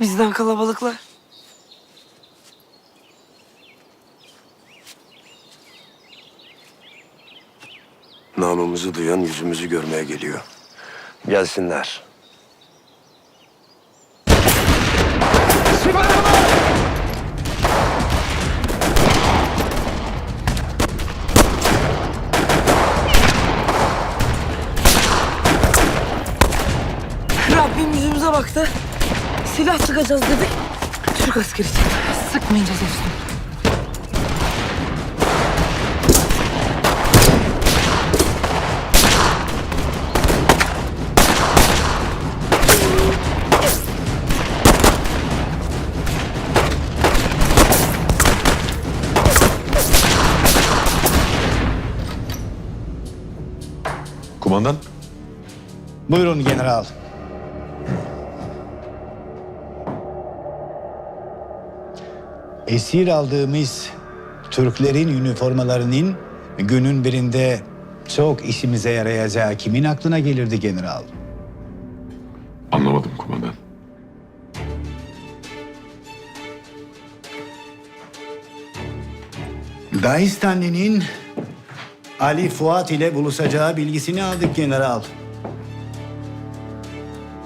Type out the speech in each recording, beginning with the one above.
Bizden kalabalıklar. Namımızı duyan yüzümüzü görmeye geliyor. Gelsinler. Silah sıkacağız dedi. Türk askeri çıktı. Sıkmayacağız Efsun. Kumandan, Buyurun general. Esir aldığımız Türklerin üniformalarının günün birinde çok işimize yarayacağı kimin aklına gelirdi general? anlamadım kumandan. Dağistanlı'nın Ali Fuat ile buluşacağı bilgisini aldık general.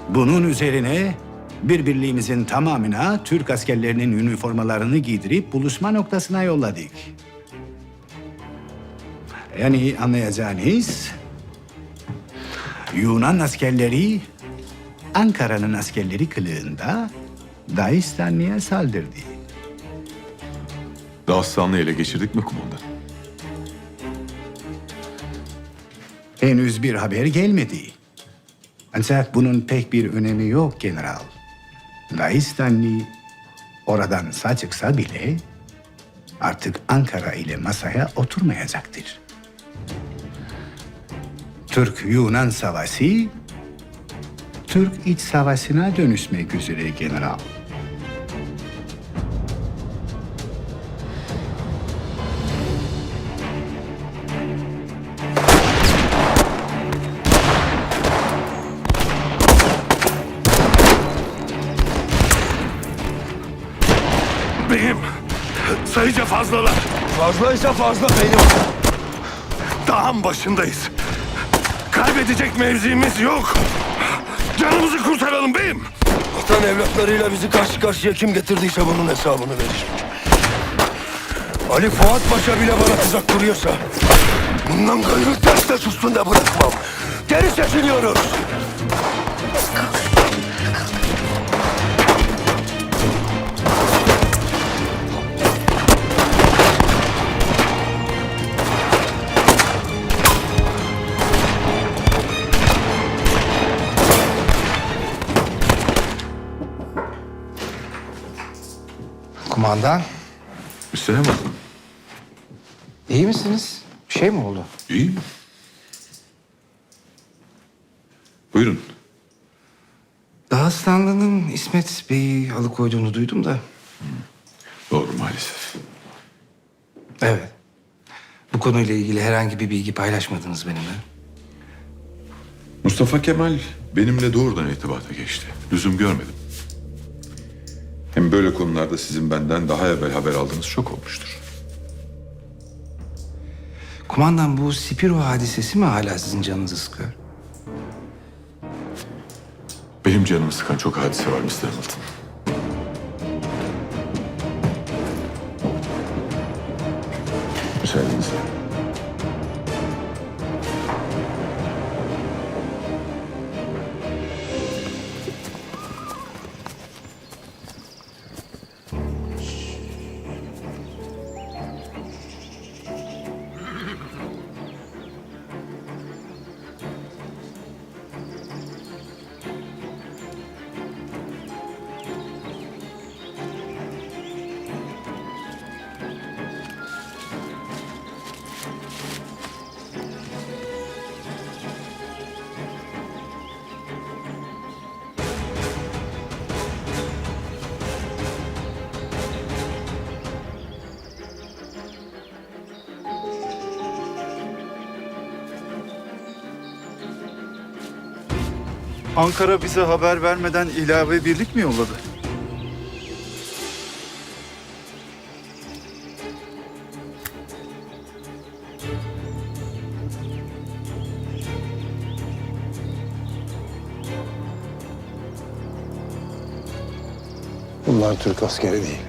Bunun üzerine birbirliğimizin tamamına Türk askerlerinin üniformalarını giydirip buluşma noktasına yolladık. Yani anlayacağınız Yunan askerleri Ankara'nın askerleri kılığında Dağistanlı'ya saldırdı. Dağıstanlı'yı ele geçirdik mi kumandan? Henüz bir haber gelmedi. Ancak bunun pek bir önemi yok general. Dağistanlı oradan sağ çıksa bile artık Ankara ile masaya oturmayacaktır. Türk-Yunan savaşı Türk iç savaşına dönüşmek üzere general. Beyim, sayıca fazlalar. Fazlaysa fazla beyim. Dağın başındayız. Kaybedecek mevzimiz yok. Canımızı kurtaralım beyim. Vatan evlatlarıyla bizi karşı karşıya kim getirdiyse bunun hesabını verecek. Ali Fuat Paşa bile bana tuzak kuruyorsa... ...bundan gayrı ters de üstünde bırakmam. Geri çekiliyoruz. Kumandan, Üstüne bakın. iyi misiniz? Bir şey mi oldu? İyi mi? Buyurun. Dağıstanlı'nın İsmet Bey'i alıkoyduğunu duydum da. Doğru maalesef. Evet. Bu konuyla ilgili herhangi bir bilgi paylaşmadınız benimle. Mustafa Kemal benimle doğrudan irtibata geçti. Lüzum görmedim. Hem böyle konularda sizin benden daha evvel haber aldığınız çok olmuştur. Kumandan bu Spiro hadisesi mi hala sizin canınızı sıkıyor? Benim canımı sıkan çok hadise var Mr. Hamilton. Müsaadenizle. Ankara bize haber vermeden ilave birlik mi yolladı? Bunlar Türk askeri değil.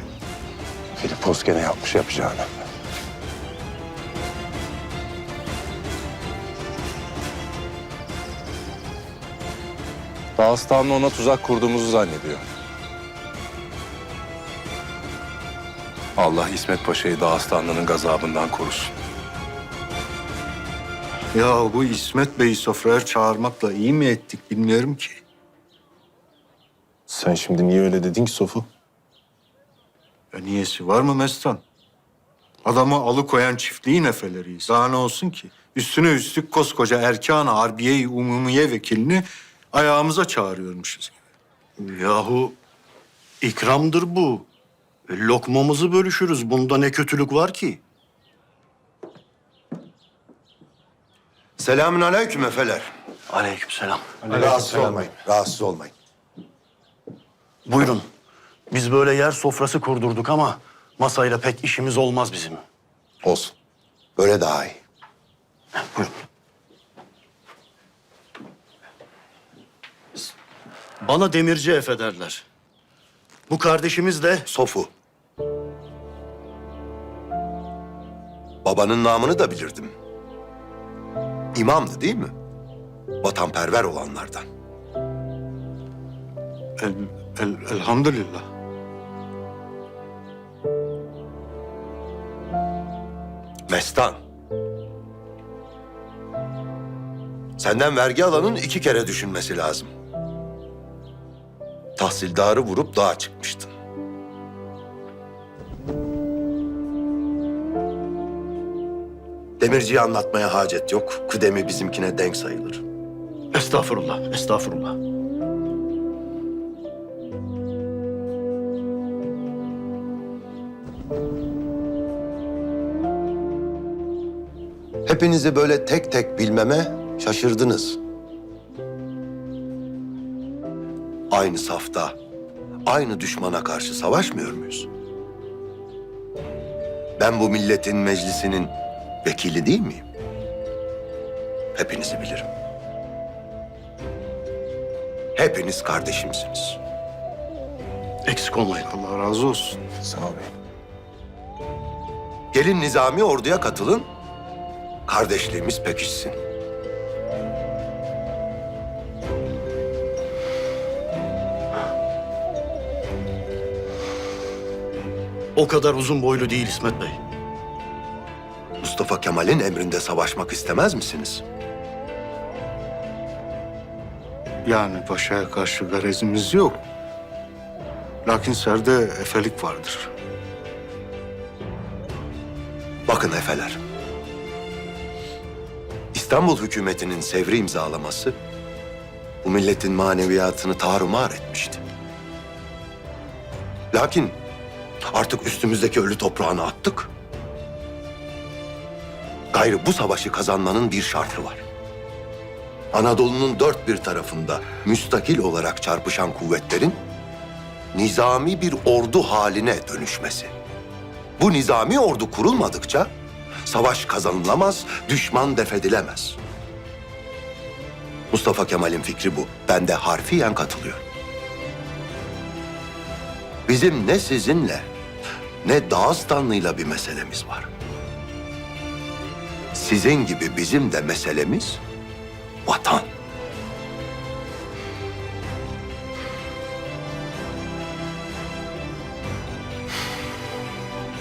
Filipos gene yapmış yapacağını. Dağıstanlı ona tuzak kurduğumuzu zannediyor. Allah İsmet Paşa'yı Dağıstanlı'nın gazabından korusun. Ya bu İsmet Bey'i sofraya çağırmakla iyi mi ettik bilmiyorum ki. Sen şimdi niye öyle dedin ki Sofu? Ya niyesi var mı Mestan? Adamı alıkoyan çiftliğin efeleriyiz. Daha ne olsun ki? Üstüne üstlük koskoca Erkan-ı Harbiye-i Umumiye vekilini ayağımıza çağırıyormuşuz. Yahu ikramdır bu. E, Lokmamızı bölüşürüz. Bunda ne kötülük var ki? Selamün aleyküm efeler. Aleykümselam. Rahatsız olmayın, rahatsız olmayın. Buyurun. Biz böyle yer sofrası kurdurduk ama masayla pek işimiz olmaz bizim. Olsun. Böyle daha iyi. Buyurun. Bana demirci efe derler. Bu kardeşimiz de Sofu. Babanın namını da bilirdim. İmamdı değil mi? Vatanperver olanlardan. El, el- elhamdülillah. Mestan. Senden vergi alanın iki kere düşünmesi lazım. Tahsildarı vurup dağa çıkmıştın. Demirciyi anlatmaya hacet yok. Kıdemi bizimkine denk sayılır. estağfurullah, estağfurullah. Hepinizi böyle tek tek bilmeme şaşırdınız. Aynı safta, aynı düşmana karşı savaşmıyor muyuz? Ben bu milletin meclisinin vekili değil miyim? Hepinizi bilirim. Hepiniz kardeşimsiniz. Eksik olmayın. Allah razı olsun. Sağ ol. Gelin nizami orduya katılın. Kardeşliğimiz pekişsin. O kadar uzun boylu değil İsmet Bey. Mustafa Kemal'in emrinde savaşmak istemez misiniz? Yani paşaya karşı garezimiz yok. Lakin serde efelik vardır. Bakın efeler. İstanbul hükümetinin sevri imzalaması bu milletin maneviyatını tarumar etmişti. Lakin artık üstümüzdeki ölü toprağını attık. Gayrı bu savaşı kazanmanın bir şartı var. Anadolu'nun dört bir tarafında müstakil olarak çarpışan kuvvetlerin nizami bir ordu haline dönüşmesi. Bu nizami ordu kurulmadıkça savaş kazanılamaz, düşman defedilemez. Mustafa Kemal'in fikri bu. Ben de harfiyen katılıyorum. Bizim ne sizinle ne Dağıstanlı'yla bir meselemiz var. Sizin gibi bizim de meselemiz vatan.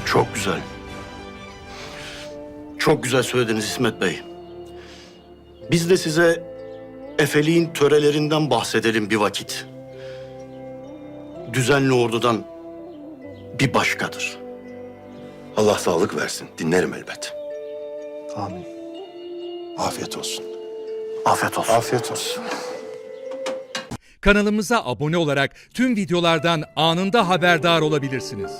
Çok güzel. Çok güzel söylediniz İsmet Bey. Biz de size Efeliğin törelerinden bahsedelim bir vakit. Düzenli ordudan bir başkadır. Allah sağlık versin. Dinlerim elbet. Amin. Afiyet olsun. Afiyet olsun. Afiyet olsun. Kanalımıza abone olarak tüm videolardan anında haberdar olabilirsiniz.